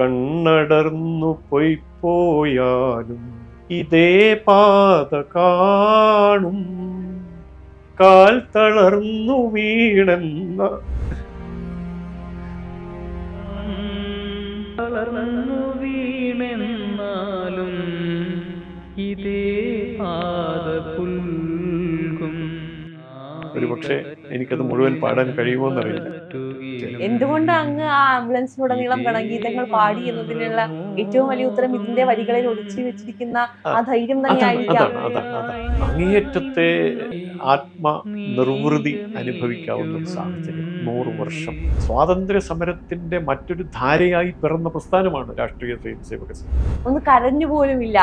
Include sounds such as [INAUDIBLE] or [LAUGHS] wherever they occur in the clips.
കണ്ണടർന്നു പൊയ്പോയാലും ഇതേ പാത കാണും. കാൽ തളർന്നു വീണെന്ന തളർന്നു വീണെന്നാലും ഇതേ പാത പുൽകും. ഒരു പക്ഷേ എനിക്കത് മുഴുവൻ പാടാൻ കഴിയുമോന്നറിയില്ല എന്തുകൊണ്ട് അങ്ങ് ആ ആംബുലൻസിലുടനീളം ഗണഗീതങ്ങൾ പാടി എന്നതിനുള്ള ഏറ്റവും വലിയ ഉത്തരം ഇതിന്റെ വരികളിൽ ഒളിച്ചു വെച്ചിരിക്കുന്ന ആ ധൈര്യം തന്നെയായിരിക്കാം. അങ്ങേയറ്റത്തെ ആത്മ നിർവൃതി അനുഭവിക്കാവുന്ന ഒരു സാഹചര്യം. നൂറ് വർഷം. സ്വാതന്ത്ര്യ സമരത്തിന്റെ മറ്റൊരു ധാരയായി പിറന്ന പ്രസ്ഥാനമാണ് രാഷ്ട്രീയ സ്വയം സേവക ഒന്ന് കരഞ്ഞു പോലുമില്ല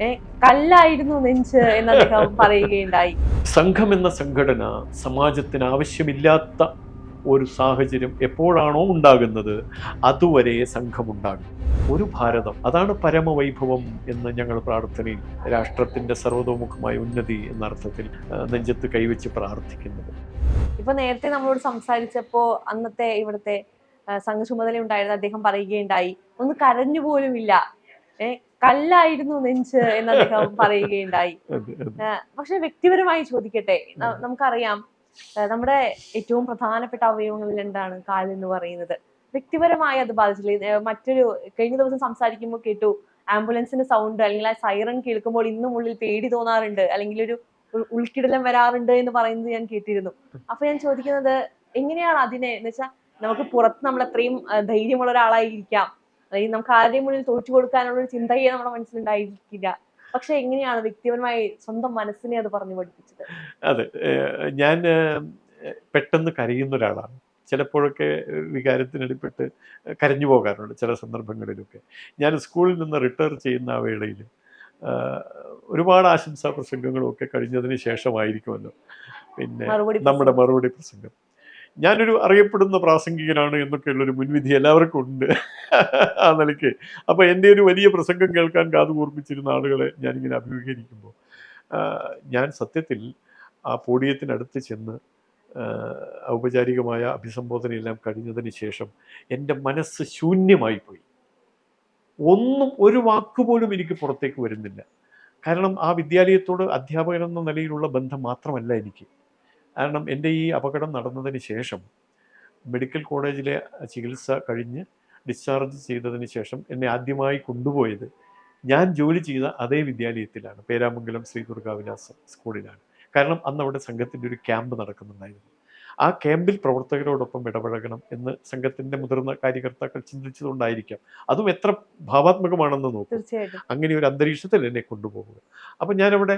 ഇല്ല കല്ലായിരുന്നു നെഞ്ച് എന്ന് അദ്ദേഹം പറയുകയുണ്ടായി. സംഘം എന്ന സംഘടന സമാജത്തിന് ആവശ്യമില്ലാത്ത ഒരു സാഹചര്യം എപ്പോഴാണോ ഉണ്ടാകുന്നത് അതുവരെ സംഘമുണ്ടാകും. ഒരു ഭാരതം അതാണ് പരമവൈഭവം എന്ന് ഞങ്ങൾ പ്രാർത്ഥനയിൽ രാഷ്ട്രത്തിന്റെ സർവതോമുഖമായ ഉന്നതി എന്ന അർത്ഥത്തിൽ നെഞ്ചത്ത് കൈവച്ച് പ്രാർത്ഥിക്കുന്നത്. ഇപ്പൊ നേരത്തെ നമ്മളോട് സംസാരിച്ചപ്പോ അന്നത്തെ ഇവിടുത്തെ ആ, സംഘ ചുമതല ഉണ്ടായിരുന്ന അദ്ദേഹം പറയുകയുണ്ടായി ഒന്ന് കരഞ്ഞു പോലും ഇല്ല. ഏ കല്ലായിരുന്നു നെഞ്ച് എന്ന് അദ്ദേഹം പറയുകയുണ്ടായി. [LAUGHS] പക്ഷെ വ്യക്തിപരമായി ചോദിക്കട്ടെ നമുക്കറിയാം നമ്മുടെ ഏറ്റവും പ്രധാനപ്പെട്ട അവയവങ്ങളിൽ എന്താണ് കാൽ എന്ന് പറയുന്നത്? വ്യക്തിപരമായി അത് ബാധിച്ചില്ല മറ്റൊരു കഴിഞ്ഞ ദിവസം സംസാരിക്കുമ്പോൾ കേട്ടു ആംബുലൻസിന്റെ സൗണ്ട് അല്ലെങ്കിൽ ആ സൈറൺ കേൾക്കുമ്പോൾ ഇന്നും ഉള്ളിൽ പേടി തോന്നാറുണ്ട്. അല്ലെങ്കിൽ ഒരു ഉൾ- ഉൾക്കിടലം വരാറുണ്ട് എന്ന് പറയുന്നത് ഞാൻ കേട്ടിരുന്നു. അപ്പൊ ഞാൻ ചോദിക്കുന്നത് എങ്ങനെയാണ് അതിനെ എന്ന് വെച്ചാൽ നമുക്ക് പുറത്ത് നമ്മൾ അത്രയും ധൈര്യമുള്ള ഒരാളായിരിക്കാം. അല്ലെങ്കിൽ നമുക്ക് ആരുടെയും മുന്നിൽ തോറ്റു കൊടുക്കാനുള്ള ഒരു ചിന്തയെ നമ്മുടെ മനസ്സിലുണ്ടായിരിക്കില്ല പക്ഷെ എങ്ങനെയാണ് വ്യക്തിപരമായി സ്വന്തം മനസ്സിനെ അത് പറഞ്ഞു പഠിപ്പിച്ചത്? അതെ. ഞാൻ പെട്ടെന്ന് കരയുന്ന ഒരാളാണ്. ചിലപ്പോഴൊക്കെ വികാരത്തിനടിപ്പെട്ട് കരഞ്ഞു പോകാറുണ്ട് ചില സന്ദർഭങ്ങളിലൊക്കെ. ഞാൻ സ്കൂളിൽ നിന്ന് റിട്ടയർ ചെയ്യുന്ന ആ വേളയിൽ ഒരുപാട് ആശംസാ പ്രസംഗങ്ങളും ഒക്കെ കഴിഞ്ഞതിന് ശേഷമായിരിക്കുമല്ലോ. പിന്നെ നമ്മുടെ മറുപടി പ്രസംഗം. ഞാനൊരു അറിയപ്പെടുന്ന പ്രാസംഗികനാണ് എന്നൊക്കെയുള്ളൊരു മുൻവിധി എല്ലാവർക്കും ഉണ്ട്. ആ നിലയ്ക്ക്. അപ്പോൾ എന്റെ ഒരു വലിയ പ്രസംഗം കേൾക്കാൻ കാതു കൂർപ്പിച്ചിരുന്ന ആളുകളെ ഞാനിങ്ങനെ അഭിമുഖീകരിക്കുമ്പോൾ ഞാൻ സത്യത്തിൽ ആ പോഡിയത്തിനടുത്ത് ചെന്ന് ഔപചാരികമായ അഭിസംബോധനയെല്ലാം കഴിഞ്ഞതിന് ശേഷം എന്റെ മനസ്സ് ശൂന്യമായി പോയി ഒന്നും ഒരു വാക്കുപോലും എനിക്ക് പുറത്തേക്ക് വരുന്നില്ല. കാരണം ആ വിദ്യാലയത്തോട് അധ്യാപകൻ എന്ന നിലയിലുള്ള ബന്ധം മാത്രമല്ല എനിക്ക്. കാരണം എന്റെ ഈ അപകടം നടന്നതിന് ശേഷം മെഡിക്കൽ കോളേജിലെ ചികിത്സ കഴിഞ്ഞ് ഡിസ്ചാർജ് ചെയ്തതിന് ശേഷം എന്നെ ആദ്യമായി കൊണ്ടുപോയത് ഞാൻ ജോലി ചെയ്ത അതേ വിദ്യാലയത്തിലാണ്. പേരാമംഗലം ശ്രീ ദുർഗാവിലാസം സ്കൂളിലാണ്. കാരണം അന്ന് അവിടെ സംഘത്തിന്റെ ഒരു ക്യാമ്പ് നടക്കുന്നുണ്ടായിരുന്നു. ആ ക്യാമ്പിൽ പ്രവർത്തകരോടൊപ്പം ഇടപഴകണം എന്ന് സംഘത്തിന്റെ മുതിർന്ന കാര്യകർത്താക്കൾ ചിന്തിച്ചതുകൊണ്ടായിരിക്കാം. അതും എത്ര ഭാവാത്മകമാണെന്ന് നോക്കും. അങ്ങനെ ഒരു അന്തരീക്ഷത്തിൽ എന്നെ കൊണ്ടുപോകുക അപ്പം ഞാനവിടെ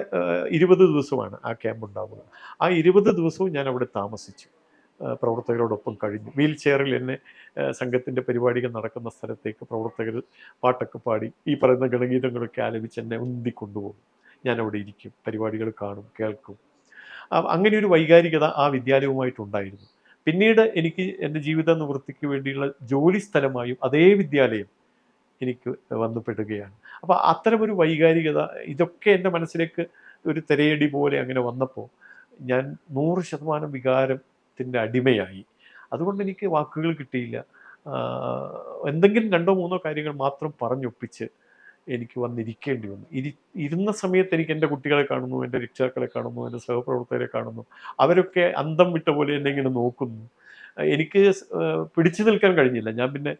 ഇരുപത് ദിവസമാണ് ആ ക്യാമ്പ് ഉണ്ടാവുക ആ ഇരുപത് ദിവസവും ഞാൻ അവിടെ താമസിച്ചു പ്രവർത്തകരോടൊപ്പം കഴിഞ്ഞു. വീൽ ചെയറിൽ എന്നെ സംഘത്തിന്റെ പരിപാടികൾ നടക്കുന്ന സ്ഥലത്തേക്ക് പ്രവർത്തകർ പാട്ടൊക്കെ പാടി ഈ പറയുന്ന ഗണഗീതങ്ങളൊക്കെ ആലപിച്ച് എന്നെ ഉന്തി കൊണ്ടുപോകും ഞാൻ അവിടെ ഇരിക്കും. പരിപാടികൾ കാണും കേൾക്കും. അങ്ങനെ ഒരു വൈകാരികത ആ വിദ്യാലയവുമായിട്ടുണ്ടായിരുന്നു. പിന്നീട് എനിക്ക് എന്റെ ജീവിത നിവൃത്തിക്ക് വേണ്ടിയുള്ള ജോലി സ്ഥലമായും അതേ വിദ്യാലയം എനിക്ക് വന്നുപെടുകയാണ്. അപ്പോൾ അത്തരമൊരു വൈകാരികത ഇതൊക്കെ എന്റെ മനസ്സിലേക്ക് ഒരു തിരയടി പോലെ അങ്ങനെ വന്നപ്പോൾ ഞാൻ നൂറ് ശതമാനം വികാരത്തിന്റെ അടിമയായി. അതുകൊണ്ട് എനിക്ക് വാക്കുകൾ കിട്ടിയില്ല. എന്തെങ്കിലും രണ്ടോ മൂന്നോ കാര്യങ്ങൾ മാത്രം പറഞ്ഞൊപ്പിച്ച് എനിക്ക് വന്നിരിക്കേണ്ടി വന്നു. ഇരി ഇരുന്ന സമയത്ത് എനിക്ക് എന്റെ കുട്ടികളെ കാണുന്നു എന്റെ രക്ഷിതാക്കളെ കാണുന്നു എന്റെ സഹപ്രവർത്തകരെ കാണുന്നു. അവരൊക്കെ അന്തം വിട്ട പോലെ എന്നെ ഇങ്ങനെ നോക്കുന്നു. എനിക്ക് പിടിച്ചു നിൽക്കാൻ കഴിഞ്ഞില്ല. ഞാൻ പിന്നെ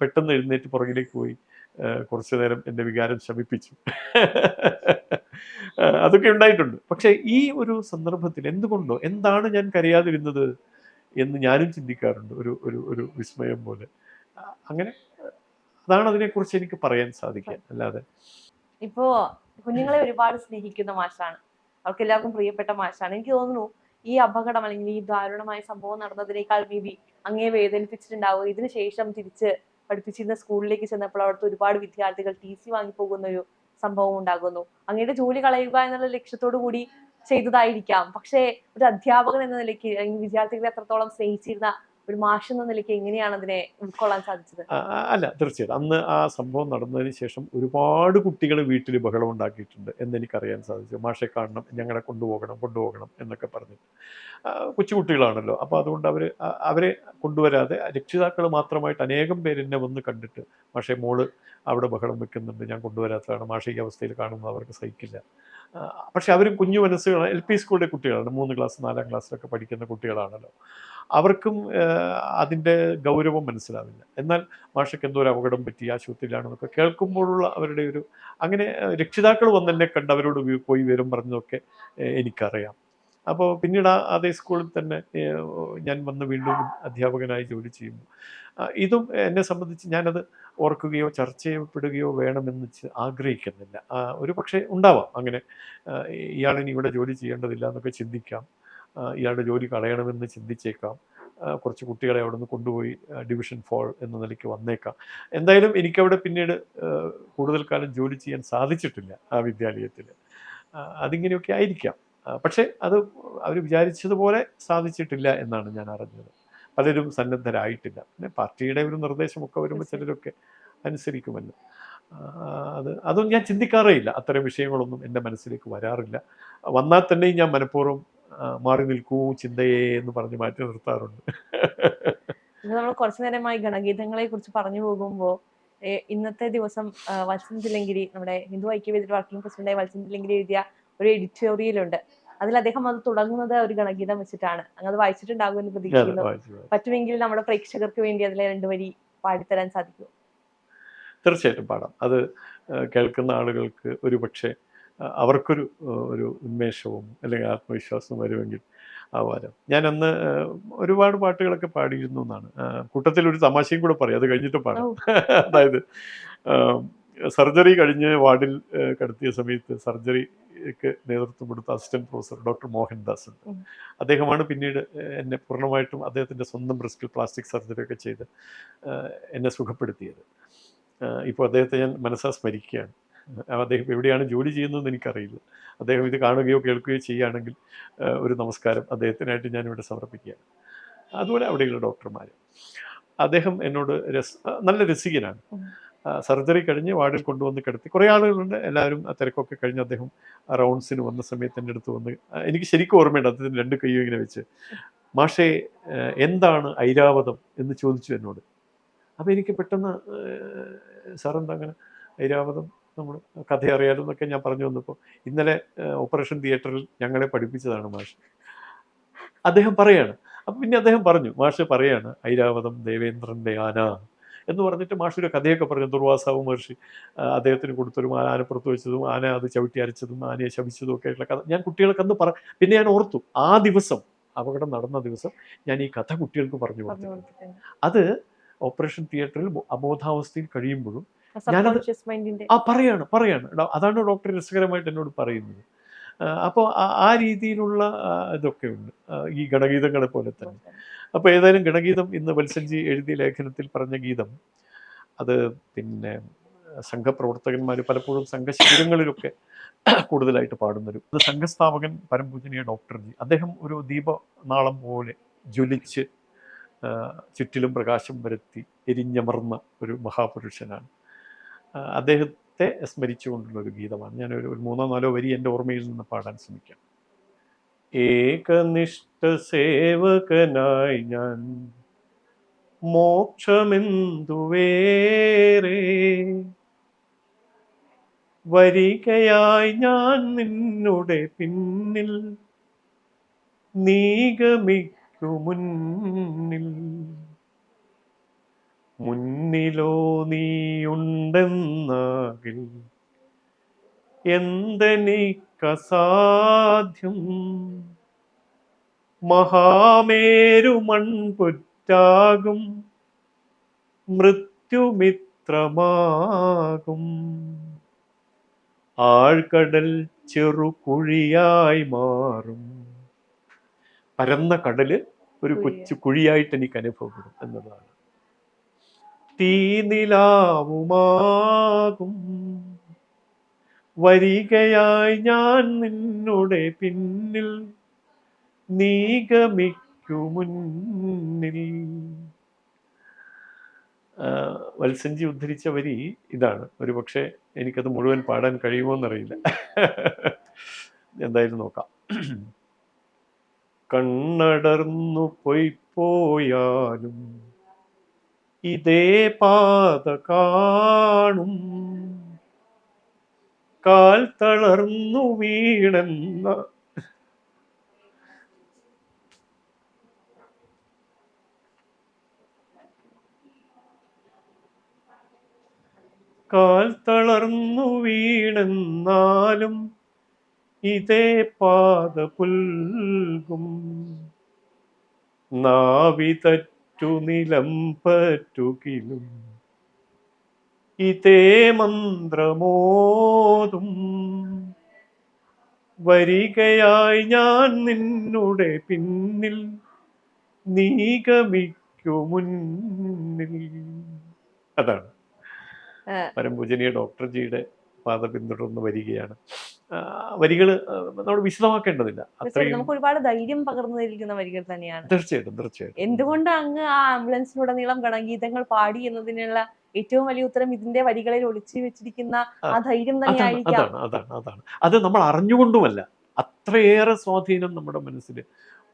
പെട്ടെന്ന് എഴുന്നേറ്റ് പുറകിലേക്ക് പോയി കുറച്ചു നേരം എന്റെ വികാരം ശമിപ്പിച്ചു. അതൊക്കെ ഉണ്ടായിട്ടുണ്ട്. പക്ഷേ ഈ ഒരു സന്ദർഭത്തിൽ എന്തുകൊണ്ടോ എന്താണ് ഞാൻ കരയാതിരുന്നത് എന്ന് ഞാനും ചിന്തിക്കാറുണ്ട്. ഒരു ഒരു ഒരു വിസ്മയം പോലെ. അങ്ങനെ അതാണ് അതിനെക്കുറിച്ച് എനിക്ക് പറയാൻ സാധിക്കുക. അല്ലാതെ ഇപ്പോ കുഞ്ഞുങ്ങളെ ഒരുപാട് സ്നേഹിക്കുന്ന മാഷാണ്. അവർക്ക് എല്ലാവർക്കും പ്രിയപ്പെട്ട മാഷാണ്. എനിക്ക് തോന്നുന്നു ഈ അപകടം അല്ലെങ്കിൽ ഈ ദാരുണമായ സംഭവം നടന്നതിനേക്കാൾ മേ ബി അങ്ങേ വേദനിപ്പിച്ചിട്ടുണ്ടാവുക ഇതിന് ശേഷം തിരിച്ച് പഠിപ്പിച്ചിരുന്ന സ്കൂളിലേക്ക് ചെന്നപ്പോൾ അവിടുത്തെ ഒരുപാട് വിദ്യാർത്ഥികൾ ടി സി വാങ്ങിപ്പോകുന്ന ഒരു സംഭവം ഉണ്ടാകുന്നു. അങ്ങയുടെ ജോലി കളയുക എന്നുള്ള ലക്ഷ്യത്തോടു കൂടി ചെയ്തതായിരിക്കാം. പക്ഷേ ഒരു അധ്യാപകൻ എന്ന നിലയ്ക്ക് അല്ലെങ്കിൽ വിദ്യാർത്ഥികളെ എത്രത്തോളം സ്നേഹിച്ചിരുന്ന ഒരു മാഷ് എന്ന നിലയ്ക്ക് എങ്ങനെയാണ് അതിനെ ഉൾക്കൊള്ളാൻ സാധിച്ചത്? അല്ല തീർച്ചയായിട്ടും. അന്ന് ആ സംഭവം നടന്നതിന് ശേഷം ഒരുപാട് കുട്ടികൾ വീട്ടിൽ ബഹളം ഉണ്ടാക്കിയിട്ടുണ്ട് എന്നെനിക്കറിയാൻ സാധിച്ചു. മാഷെ കാണണം ഞങ്ങളെ കൊണ്ടുപോകണം കൊണ്ടുപോകണം എന്നൊക്കെ പറഞ്ഞിട്ട്. കൊച്ചുകുട്ടികളാണല്ലോ. അപ്പോൾ അതുകൊണ്ട് അവർ അവരെ കൊണ്ടുവരാതെ രക്ഷിതാക്കൾ മാത്രമായിട്ട് അനേകം പേര് എന്നെ വന്ന് കണ്ടിട്ട് മാഷെ മോൾ അവിടെ ബഹളം വെക്കുന്നുണ്ട് ഞാൻ കൊണ്ടുവരാത്തതാണ് മാഷ ഈ അവസ്ഥയിൽ കാണുന്നത് അവർക്ക് സഹിക്കില്ല. പക്ഷെ അവരും കുഞ്ഞു മനസ്സുകളാണ് എൽ പി സ്കൂളിലെ കുട്ടികളാണ്. മൂന്ന് ക്ലാസ് നാലാം ക്ലാസ്സിലൊക്കെ പഠിക്കുന്ന കുട്ടികളാണല്ലോ. അവർക്കും അതിന്റെ ഗൗരവം മനസ്സിലാവില്ല. എന്നാൽ മാഷയ്ക്ക് എന്തോ ഒരു അപകടം പറ്റി ആശുപത്രിയിലാണെന്നൊക്കെ കേൾക്കുമ്പോഴുള്ള അവരുടെ ഒരു അങ്ങനെ രക്ഷിതാക്കൾ വന്നെന്നെ കണ്ട് അവരോട് പോയി വരും പറഞ്ഞതൊക്കെ എനിക്കറിയാം. അപ്പോൾ പിന്നീട് അതേ സ്കൂളിൽ തന്നെ ഞാൻ വന്ന് വീണ്ടും അധ്യാപകനായി ജോലി ചെയ്യുന്നു. ഇതും എന്നെ സംബന്ധിച്ച് ഞാനത് ഓർക്കുകയോ ചർച്ച ചെയ്യപ്പെടുകയോ വേണമെന്ന് ആഗ്രഹിക്കുന്നില്ല. ഒരു പക്ഷേ ഉണ്ടാവാം. അങ്ങനെ ഇയാളിനി ഇവിടെ ജോലി ചെയ്യേണ്ടതില്ല എന്നൊക്കെ ചിന്തിക്കാം. ഇയാളുടെ ജോലി കളയണമെന്ന് ചിന്തിച്ചേക്കാം. കുറച്ച് കുട്ടികളെ അവിടെ നിന്ന് കൊണ്ടുപോയി ഡിവിഷൻ ഫോൾ എന്ന നിലയ്ക്ക് വന്നേക്കാം. എന്തായാലും എനിക്കവിടെ പിന്നീട് കൂടുതൽ കാലം ജോലി ചെയ്യാൻ സാധിച്ചിട്ടില്ല ആ വിദ്യാലയത്തിൽ അതിങ്ങനെയൊക്കെ ആയിരിക്കാം. പക്ഷേ അത് അവർ വിചാരിച്ചതുപോലെ സാധിച്ചിട്ടില്ല എന്നാണ് ഞാൻ അറിഞ്ഞത്. പലരും സന്നദ്ധരായിട്ടില്ല. പിന്നെ പാർട്ടിയുടെ ഒരു നിർദ്ദേശമൊക്കെ വരുമ്പോൾ ചിലരൊക്കെ അനുസരിക്കുമല്ലോ. അത് അതൊന്നും ഞാൻ ചിന്തിക്കാറേ ഇല്ല അത്തരം വിഷയങ്ങളൊന്നും എന്റെ മനസ്സിലേക്ക് വരാറില്ല. വന്നാൽ തന്നെയും ഞാൻ മനഃപൂർവം മാറി നിൽക്കൂ ചിന്തയെ എന്ന് പറഞ്ഞ് മാറ്റി നിർത്താറുണ്ട്. നമ്മൾ കുറച്ചു നേരമായി ഗണഗീതങ്ങളെ കുറിച്ച് പറഞ്ഞു പോകുമ്പോൾ ഇന്നത്തെ ദിവസം വത്സൻ തില്ലങ്കിരി നമ്മുടെ ഹിന്ദു ഐക്യവേദിയുടെ വർക്കിംഗ് പ്രസിഡന്റ് വത്സൻ തില്ലങ്കിരി എഴുതിയ ഒരു എഡിറ്റോറിയലുണ്ട്. അതിൽ അദ്ദേഹം അത് തുടങ്ങുന്നത് ഒരു ഗണഗീതം വെച്ചിട്ടാണ്. അങ്ങ് അത് വായിച്ചിട്ടുണ്ടാകുമെന്ന് എന്ന് പ്രതീക്ഷിക്കുന്നു. പറ്റുമെങ്കിൽ നമ്മുടെ പ്രേക്ഷകർക്ക് വേണ്ടി അതിലെ രണ്ടു വരി പാടിത്തരാൻ സാധിക്കും. തീർച്ചയായിട്ടും പാടാം. അത് കേൾക്കുന്ന ആളുകൾക്ക് ഒരു പക്ഷേ അവർക്കൊരു ഒരു ഉന്മേഷവും അല്ലെങ്കിൽ ആത്മവിശ്വാസവും വരുമെങ്കിൽ ഞാൻ അന്ന് ഒരുപാട് പാട്ടുകളൊക്കെ പാടിയിരുന്നു എന്നാണ്. കൂട്ടത്തിൽ ഒരു തമാശയും കൂടെ പറയും. അത് കഴിഞ്ഞിട്ട് പാടാം. [LAUGHS] അതായത് സർജറി കഴിഞ്ഞ് വാർഡിൽ കടത്തിയ സമയത്ത് സർജറിക്ക് നേതൃത്വം കൊടുത്ത അസിസ്റ്റന്റ് പ്രൊഫസർ ഡോക്ടർ മോഹൻദാസ് ഉണ്ട്. അദ്ദേഹമാണ് പിന്നീട് എന്നെ പൂർണമായിട്ടും അദ്ദേഹത്തിന്റെ സ്വന്തം റിസ്കിൽ പ്ലാസ്റ്റിക് സർജറി ഒക്കെ ചെയ്ത് എന്നെ സുഖപ്പെടുത്തിയത്. ഇപ്പോൾ അദ്ദേഹത്തെ ഞാൻ മനസ്സാ സ്മരിക്കുകയാണ്. അദ്ദേഹം എവിടെയാണ് ജോലി ചെയ്യുന്നതെന്ന് എനിക്കറിയില്ല. അദ്ദേഹം ഇത് കാണുകയോ കേൾക്കുകയോ ചെയ്യുകയാണെങ്കിൽ ഒരു നമസ്കാരം അദ്ദേഹത്തിനായിട്ട് ഞാനിവിടെ സമർപ്പിക്കുകയാണ്. അതുപോലെ അവിടെയുള്ള ഡോക്ടർമാർ അദ്ദേഹം എന്നോട് രസ നല്ല രസികനാണ്. സർജറി കഴിഞ്ഞ് വാർഡിൽ കൊണ്ടുവന്ന് കിടത്തി കുറേ ആളുകളുണ്ട്. എല്ലാവരും ആ തിരക്കൊക്കെ കഴിഞ്ഞ് അദ്ദേഹം റൗണ്ട്സിന് വന്ന സമയത്ത് എന്റെ അടുത്ത് വന്ന് എനിക്ക് ശരിക്കും ഓർമ്മയുണ്ട് അദ്ദേഹത്തിന് രണ്ട് കൈയും ഇങ്ങനെ വെച്ച്. മാഷേ എന്താണ് ഐരാവതം? എന്ന് ചോദിച്ചു എന്നോട്. അപ്പോൾ എനിക്ക് പെട്ടെന്ന് സാറെന്താ അങ്ങനെ? ഐരാവതം നമ്മൾ കഥ അറിയാലോ എന്നൊക്കെ ഞാൻ പറഞ്ഞു വന്നപ്പോൾ ഇന്നലെ ഓപ്പറേഷൻ തിയേറ്ററിൽ ഞങ്ങളെ പഠിപ്പിച്ചതാണ് മാഷ്. അദ്ദേഹം പറയാണ്. അപ്പം പിന്നെ അദ്ദേഹം പറഞ്ഞു മാഷ് പറയാണ് ഐരാവതം ദേവേന്ദ്രന്റെ ആന എന്ന് പറഞ്ഞിട്ട് മാഷ് ഒരു കഥയൊക്കെ പറഞ്ഞു. ദുർവാസാവ് മഹർഷി അദ്ദേഹത്തിന് കൊടുത്തൊരു ആന ആനപ്പുറത്ത് വെച്ചതും ആന അത് ചവിട്ടി അരച്ചതും ആനയെ ശപിച്ചതും ഒക്കെ ആയിട്ടുള്ള കഥ. ഞാൻ കുട്ടികൾക്ക് അന്ന് പറ പിന്നെ ഞാൻ ഓർത്തു ആ ദിവസം അപകടം നടന്ന ദിവസം ഞാൻ ഈ കഥ കുട്ടികൾക്ക് പറഞ്ഞു കൊടുത്തു കൊടുത്തിട്ടുണ്ട്. അത് ഓപ്പറേഷൻ തിയേറ്ററിൽ അബോധാവസ്ഥയിൽ കഴിയുമ്പോഴും ഞാനത് ആ പറയാണ് പറയാണ്. അതാണ് ഡോക്ടർ രസകരമായിട്ട് എന്നോട് പറയുന്നത്. അപ്പോൾ ആ രീതിയിലുള്ള ഇതൊക്കെ ഉണ്ട്. ഈ ഗണഗീതങ്ങളെ പോലെ തന്നെ. അപ്പോൾ ഏതായാലും ഗണഗീതം ഇന്ന് വത്സൻജി എഴുതിയ ലേഖനത്തിൽ പറഞ്ഞ ഗീതം അത് പിന്നെ സംഘപ്രവർത്തകന്മാർ പലപ്പോഴും സംഘശിബിരങ്ങളിലൊക്കെ കൂടുതലായിട്ട് പാടുന്നൊരു. അത് സംഘസ്ഥാപകൻ പരംപൂജനീയ ഡോക്ടർജി. അദ്ദേഹം ഒരു ദീപനാളം പോലെ ജ്വലിച്ച് ചുറ്റിലും പ്രകാശം വരുത്തി എരിഞ്ഞമർന്ന ഒരു മഹാപുരുഷനാണ്. അദ്ദേഹത്തെ സ്മരിച്ചുകൊണ്ടുള്ള ഒരു ഗീതമാണ്. ഞാൻ ഒരു മൂന്നോ നാലോ വരി എന്റെ ഓർമ്മയിൽ നിന്ന് പാടാൻ ശ്രമിക്കാം. ഏകനിഷ്ഠ സേവകനായി ഞാൻ മോക്ഷമെന്തുവേറെ? വരികയായി ഞാൻ നിന്നുടെ പിന്നിൽ നീഗമിക്കു മുന്നിൽ മുന്നിലോ നീയുണ്ടെന്നാകിൽ എന്തെനിക്കസാധ്യം? മഹാമേരു മൺപുറ്റാകും മൃത്യുമിത്രമാകും. ആഴ്കടൽ ചെറുകുഴിയായി മാറും. പരന്ന കടൽ ഒരു കൊച്ചു കുഴിയായിട്ട് എനിക്ക് അനുഭവപ്പെടും എന്നതാണ് തീനിലാവുമാകും. വരികയായി ഞാൻ നിന്നുടെ പിന്നിൽ നീഗമിക്കു മുന്നിൽ. വത്സഞ്ചി ഉദ്ധരിച്ച വരി ഇതാണ്. ഒരു പക്ഷേ എനിക്കത് മുഴുവൻ പാടാൻ കഴിയുമോ എന്നറിയില്ല എന്തായാലും നോക്കാം. കണ്ണടർന്നു പോയി പോയാലും ഇതേ പാത കാണും കാൽ തളർന്നു വീണെന്ന കാൽ തളർന്നു വീണെന്നാലും ഇതേ പാത പുൽകും. നാവി തറ്റു നിലം പറ്റുകിലും ഇതേ മന്ത്രമോതും. വരികയായി ഞാൻ നിന്നുടെ പിന്നിൽ നീഗമിക്കു മുന്നിൽ. അതാണ്. പരംപൂജനീയ ഡോക്ടർ ജിയുടെ പാത പിന്തുടർന്ന് വരികയാണ്. വരികൾ നമ്മൾ വിശദമാക്കേണ്ടതില്ല. നമുക്ക് ഒരുപാട് ധൈര്യം പകർന്നു തരിക്കുന്ന വരികൾ തന്നെയാണ്. തീർച്ചയായിട്ടും തീർച്ചയായിട്ടും. എന്തുകൊണ്ട് അങ്ങ് ആ ആംബുലൻസിലുടനീളം ഗണഗീതങ്ങൾ പാടി എന്നതിനുള്ള ഏറ്റവും വലിയ ഉത്തരം ഇതിന്റെ വരികളിൽ ഒളിച്ചു വെച്ചിരിക്കുന്ന ആ ധൈര്യം തന്നെയായിരിക്കും. അതാണ് അതാണ് അതാണ്. അത് നമ്മൾ അറിഞ്ഞുകൊണ്ടുമല്ല. അത്രയേറെ സ്വാധീനം നമ്മുടെ മനസ്സിൽ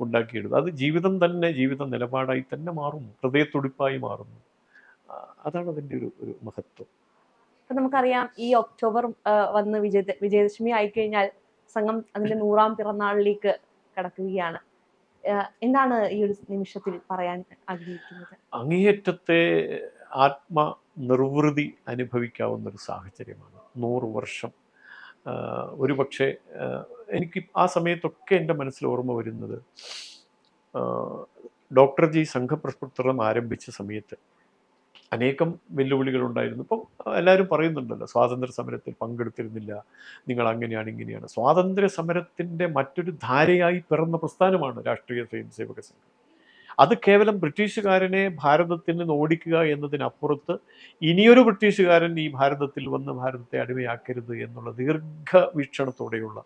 ഉണ്ടാക്കിയെടുത്തു അത് ജീവിതം തന്നെ ജീവിത നിലപാടായി തന്നെ മാറുന്നു. ഹൃദയത്തുടിപ്പായി മാറുന്നു. അതാണ് അതിന്റെ ഒരു ഒരു മഹത്വം. ഇപ്പൊ നമുക്കറിയാം ഈ ഒക്ടോബർ വന്ന് വിജയ വിജയദശമി ആയിക്കഴിഞ്ഞാൽ സംഘം അതിന്റെ നൂറാം പിറന്നാളിലേക്ക് കടക്കുകയാണ്. എന്താണ് ഈ ഒരു നിമിഷത്തിൽ പറയാൻ ആഗ്രഹിക്കുന്നത്? അങ്ങേയറ്റത്തെ ആത്മ നിർവൃതി അനുഭവിക്കാവുന്ന ഒരു സാഹചര്യമാണ്. നൂറ് വർഷം. ഒരു പക്ഷേ എനിക്ക് ആ സമയത്തൊക്കെ എന്റെ മനസ്സിൽ ഓർമ്മ വരുന്നത് ഡോക്ടർ ജി സംഘപ്രസ്പുത്രം ആരംഭിച്ച സമയത്ത് അനേകം വെല്ലുവിളികളുണ്ടായിരുന്നു. ഇപ്പം എല്ലാവരും പറയുന്നുണ്ടല്ലോ സ്വാതന്ത്ര്യ സമരത്തിൽ പങ്കെടുത്തിരുന്നില്ല നിങ്ങൾ അങ്ങനെയാണ് ഇങ്ങനെയാണ്. സ്വാതന്ത്ര്യ സമരത്തിന്റെ മറ്റൊരു ധാരയായി പിറന്ന പ്രസ്ഥാനമാണ് രാഷ്ട്രീയ സ്വയംസേവക സംഘം. അത് കേവലം ബ്രിട്ടീഷുകാരനെ ഭാരതത്തിൽ നിന്ന് ഓടിക്കുക എന്നതിനപ്പുറത്ത് ഇനിയൊരു ബ്രിട്ടീഷുകാരൻ ഈ ഭാരതത്തിൽ വന്ന് ഭാരതത്തെ അടിമയാക്കരുത് എന്നുള്ള ദീർഘവീക്ഷണത്തോടെയുള്ള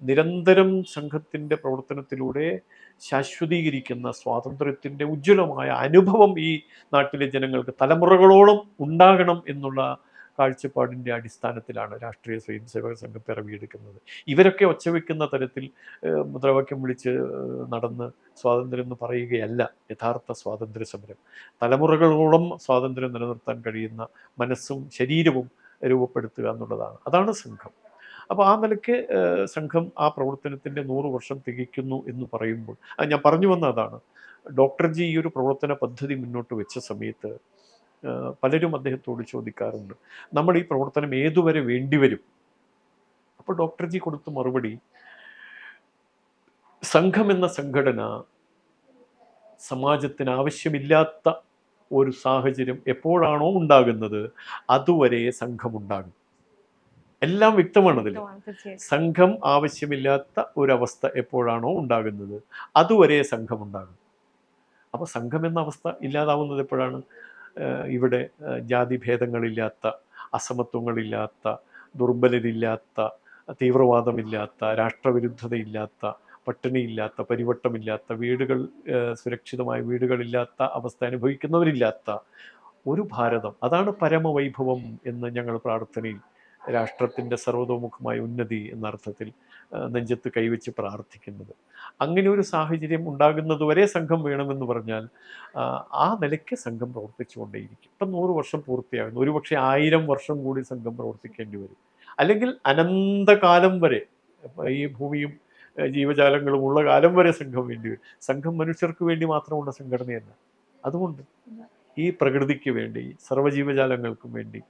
നിരന്തരം സംഘത്തിന്റെ പ്രവർത്തനത്തിലൂടെ ശാശ്വതീകരിക്കുന്ന സ്വാതന്ത്ര്യത്തിന്റെ ഉജ്ജ്വലമായ അനുഭവം ഈ നാട്ടിലെ ജനങ്ങൾക്ക് തലമുറകളോളം ഉണ്ടാകണം എന്നുള്ള കാഴ്ചപ്പാടിന്റെ അടിസ്ഥാനത്തിലാണ് രാഷ്ട്രീയ സ്വയംസേവക സംഘം പിറവിയെടുക്കുന്നത് ഇവരൊക്കെ ഒച്ചവെക്കുന്ന തരത്തിൽ മുദ്രാവാക്യം വിളിച്ച് നടന്ന് സ്വാതന്ത്ര്യം എന്ന് പറയുകയല്ല യഥാർത്ഥ സ്വാതന്ത്ര്യ സമരം. തലമുറകളോളം സ്വാതന്ത്ര്യം നിലനിർത്താൻ കഴിയുന്ന മനസ്സും ശരീരവും രൂപപ്പെടുത്തുക എന്നുള്ളതാണ്. അതാണ് സംഘം. അപ്പോൾ ആ നിലയ്ക്ക് സംഘം ആ പ്രവർത്തനത്തിന്റെ നൂറ് വർഷം തികയ്ക്കുന്നു എന്ന് പറയുമ്പോൾ ഞാൻ പറഞ്ഞു വന്ന അതാണ് ഡോക്ടർ ജി ഈ ഒരു പ്രവർത്തന പദ്ധതി മുന്നോട്ട് വെച്ച സമയത്ത് പലരും അദ്ദേഹത്തോട് ചോദിക്കാറുണ്ട്. നമ്മൾ ഈ പ്രവർത്തനം ഏതുവരെ വേണ്ടിവരും അപ്പോൾ ഡോക്ടർ ജി കൊടുത്ത മറുപടി സംഘം എന്ന സംഘടന സമാജത്തിന് ആവശ്യമില്ലാത്ത ഒരു സാഹചര്യം എപ്പോഴാണോ ഉണ്ടാകുന്നത് അതുവരെ സംഘമുണ്ടാകും എല്ലാം വ്യക്തമാണ് അതിൽ സംഘം ആവശ്യമില്ലാത്ത ഒരവസ്ഥ എപ്പോഴാണോ ഉണ്ടാകുന്നത് അതുവരെ സംഘം ഉണ്ടാകും അപ്പോൾ സംഘം എന്ന അവസ്ഥ ഇല്ലാതാവുന്നത് എപ്പോഴാണ്? ഇവിടെ ജാതിഭേദങ്ങളില്ലാത്ത അസമത്വങ്ങളില്ലാത്ത ദുർബലരില്ലാത്ത തീവ്രവാദമില്ലാത്ത രാഷ്ട്രവിരുദ്ധതയില്ലാത്ത പട്ടിണിയില്ലാത്ത പരിവട്ടമില്ലാത്ത വീടുകൾ സുരക്ഷിതമായ വീടുകളില്ലാത്ത അവസ്ഥ അനുഭവിക്കുന്നവരില്ലാത്ത ഒരു ഭാരതം. അതാണ് പരമവൈഭവം എന്ന് ഞങ്ങൾ പ്രാർത്ഥനയിൽ രാഷ്ട്രത്തിന്റെ സർവതോമുഖമായ ഉന്നതി എന്ന അർത്ഥത്തിൽ നെഞ്ചത്ത് കൈവച്ച് പ്രാർത്ഥിക്കുന്നത്. അങ്ങനെ ഒരു സാഹചര്യം ഉണ്ടാകുന്നതുവരെ സംഘം വേണമെന്ന് പറഞ്ഞാൽ ആ നിലയ്ക്ക് സംഘം പ്രവർത്തിച്ചുകൊണ്ടേയിരിക്കും. ഇപ്പം നൂറ് വർഷം പൂർത്തിയാകുന്നു. ഒരുപക്ഷെ ആയിരം വർഷം കൂടി സംഘം പ്രവർത്തിക്കേണ്ടി വരും. അല്ലെങ്കിൽ അനന്തകാലം വരെ ഈ ഭൂമിയും ജീവജാലങ്ങളും ഉള്ള കാലം വരെ സംഘം വേണ്ടി വരും. സംഘം മനുഷ്യർക്ക് വേണ്ടി മാത്രമുള്ള സംഘടനയല്ല. അതുകൊണ്ട് ഈ പ്രകൃതിക്ക് വേണ്ടി സർവജീവജാലങ്ങൾക്കും വേണ്ടി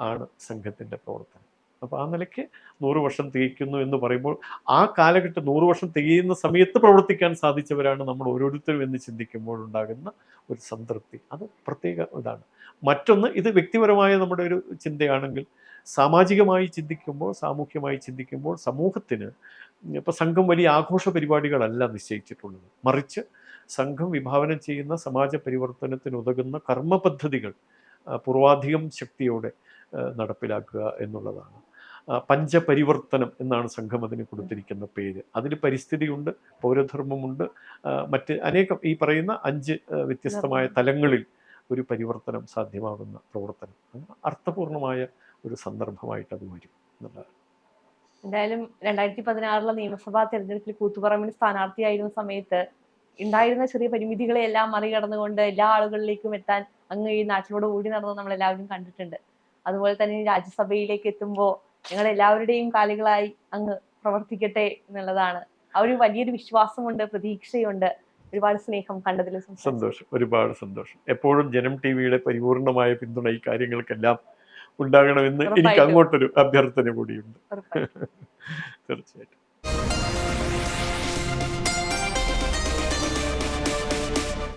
ആണ് സംഘത്തിന്റെ പ്രവർത്തനം. അപ്പോൾ ആ നിലയ്ക്ക് നൂറ് വർഷം തികയ്ക്കുന്നു എന്ന് പറയുമ്പോൾ ആ കാലഘട്ടം നൂറ് വർഷം തികയുന്ന സമയത്ത് പ്രവർത്തിക്കാൻ സാധിച്ചവരാണ് നമ്മൾ ഓരോരുത്തരും എന്ന് ചിന്തിക്കുമ്പോൾ ഉണ്ടാകുന്ന ഒരു സംതൃപ്തി. അത് പ്രത്യേക ഇതാണ്. മറ്റൊന്ന് ഇത് വ്യക്തിപരമായ നമ്മുടെ ഒരു ചിന്തയാണെങ്കിൽ സാമാജികമായി ചിന്തിക്കുമ്പോൾ സാമൂഹ്യമായി ചിന്തിക്കുമ്പോൾ സമൂഹത്തിന് ഇപ്പോൾ സംഘം വലിയ ആഘോഷ പരിപാടികളല്ല നിശ്ചയിച്ചിട്ടുള്ളത്. മറിച്ച് സംഘം വിഭാവനം ചെയ്യുന്ന സമാജ പരിവർത്തനത്തിന് ഉതകുന്ന കർമ്മ പദ്ധതികൾ പൂർവാധികം ശക്തിയോടെ നടപ്പിലാക്കുക എന്നുള്ളതാണ്. പഞ്ചപരിവർത്തനം എന്നാണ് സംഘം അതിന് കൊടുത്തിരിക്കുന്ന പേര്. അതിൽ പരിസ്ഥിതിയുണ്ട് പൗരധർമ്മമുണ്ട് മറ്റ് അനേകം ഈ പറയുന്ന അഞ്ച് വ്യത്യസ്തമായ തലങ്ങളിൽ ഒരു പരിവർത്തനം സാധ്യമാകുന്ന പ്രവർത്തനം. അർത്ഥപൂർണമായ ഒരു സന്ദർഭമായിട്ട് അത് വരും എന്നുള്ളതാണ്. എന്തായാലും രണ്ടായിരത്തി പതിനാറിലെ നിയമസഭാ തെരഞ്ഞെടുപ്പിൽ കൂത്തുപറമ്പിൽ സ്ഥാനാർത്ഥിയായിരുന്ന സമയത്ത് ഉണ്ടായിരുന്ന ചെറിയ പരിമിതികളെ എല്ലാം മറികടന്നുകൊണ്ട് എല്ലാ ആളുകളിലേക്കും എത്താൻ അങ്ങ് ഈ നാട്ടിലൂടെ ഓടി നടന്നത് നമ്മൾ എല്ലാവരും കണ്ടിട്ടുണ്ട്. അതുപോലെ തന്നെ രാജ്യസഭയിലേക്ക് എത്തുമ്പോൾ ഞങ്ങൾ എല്ലാവരുടെയും കാലുകളായി അങ്ങ് പ്രവർത്തിക്കട്ടെ എന്നുള്ളതാണ്. ആ ഒരു വലിയൊരു വിശ്വാസമുണ്ട് പ്രതീക്ഷയുണ്ട്. ഒരുപാട് സ്നേഹം കണ്ടതിൽ സന്തോഷം ഒരുപാട് സന്തോഷം. എപ്പോഴും ജനം ടി വിയുടെ പരിപൂർണമായ പിന്തുണ ഈ കാര്യങ്ങൾക്കെല്ലാം ഉണ്ടാകണമെന്ന് എനിക്ക്. അങ്ങോട്ടൊരു അഭ്യർത്ഥന കൂടിയുണ്ട്. [LAUGHS] തീർച്ചയായിട്ടും. തീർച്ചയായും